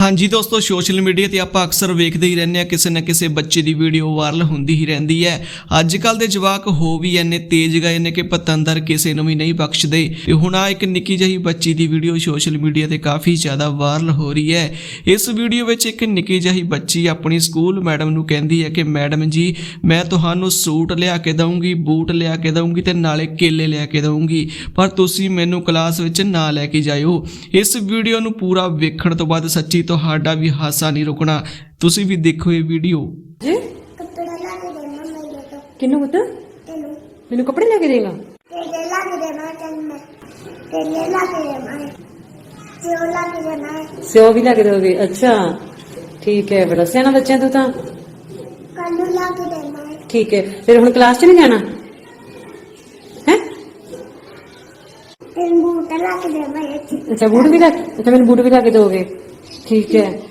ਹਾਂਜੀ ਦੋਸਤੋ, social media ਤੇ ਆਪਾਂ ਅਕਸਰ ਵੇਖਦੇ ਹੀ ਰਹਿੰਦੇ ਆ ਕਿਸੇ ਨਾ ਕਿਸੇ ਬੱਚੇ ਦੀ ਵੀਡੀਓ ਵਾਇਰਲ ਹੁੰਦੀ ਹੀ ਰਹਿੰਦੀ ਹੈ। ਅੱਜ ਕੱਲ ਦੇ ਜਵਾਕ ਹੋ ਵੀ ਇੰਨੇ ਤੇਜ਼ ਗਏ ਨੇ ਕਿ ਪਤੰਦਰ ਕਿਸੇ ਨੂੰ ਵੀ ਨਹੀਂ ਬਖਸ਼ਦੇ। ਤੇ ਹੁਣ ਆ ਇੱਕ ਨਿੱਕੀ ਜਿਹੀ ਬੱਚੀ ਦੀ ਵੀਡੀਓ ਸੋਸ਼ਲ ਮੀਡੀਆ ਤੇ ਕਾਫੀ ਜ਼ਿਆਦਾ ਵਾਇਰਲ ਹੋ ਰਹੀ ਹੈ। ਇਸ ਵੀਡੀਓ ਵਿੱਚ ਇੱਕ ਨਿੱਕੀ ਜਿਹੀ ਬੱਚੀ ਆਪਣੀ ਸਕੂਲ ਮੈਡਮ ਨੂੰ ਕਹਿੰਦੀ ਹੈ ਕਿ, ਮੈਡਮ ਜੀ, ਮੈਂ ਤੁਹਾਨੂੰ ਸੂਟ ਲਿਆ ਕੇ ਦਊਂਗੀ, ਬੂਟ ਲਿਆ ਕੇ ਦਊਂਗੀ ਤੇ ਨਾਲੇ ਕੇਲੇ ਲਿਆ ਕੇ ਦਊਂਗੀ, ਪਰ ਤੁਸੀਂ ਮੈਨੂੰ ਕਲਾਸ ਵਿੱਚ ਨਾ ਲੈ ਕੇ ਜਾਇਓ। ਇਸ ਵੀਡੀਓ ਨੂੰ ਪੂਰਾ ਵੇਖਣ ਤੋਂ ਬਾਅਦ ਸੱਚੀ ਤੁਹਾਡਾ ਵੀ ਹਾਸਾ ਨਹੀਂ ਰੁਕਣਾ। ਤੁਸੀਂ ਵੀ ਦੇਖੋ ਇਹ ਵੀਡੀਓ। ਜੀ ਕੱਪੜਾ ਲਾ ਕੇ ਦੇਣਾ ਮੇਰੇ ਤੋਂ ਕਿੰਨੂੰ ਪੁੱਤ? ਤੈਨੂੰ। ਮੈਨੂੰ ਕੱਪੜੇ ਲੈ ਕੇ ਦੇਗਾ ਤੇਰੇ ਲਾ ਕੇ ਦੇਣਾ ਤੈਨੂੰ ਮੈਂ। ਤੇਰੇ ਲਾ ਕੇ ਦੇਣਾ ਤੇ ਉਹ ਲਾ ਕੇ ਦੇਣਾ ਸਿਓ ਵੀ ਲੈ ਕੇ ਦੋਗੇ ਅੱਛਾ। ਠੀਕ ਹੈ ਬੜਾ ਸਿਆਣਾ ਬੱਚਾ ਤੂੰ ਤਾਂ। ਕੱਲ ਨੂੰ ਲਾ ਕੇ ਦੇਣਾ ਠੀਕ ਹੈ। ਫਿਰ ਹੁਣ ਕਲਾਸ 'ਚ ਨਹੀਂ ਜਾਣਾ? ਹੈ? ਤੈਨੂੰ ਬੂਟ ਲਾ ਕੇ ਦੇਣਾ ਅੱਛਾ ਬੂਟ ਵੀ ਲੈ ਅੱਛਾ ਮੈਨੂੰ ਬੂਟ ਵੀ ਲੈ ਕੇ ਦੋਗੇ ਠੀਕ ਹੈ।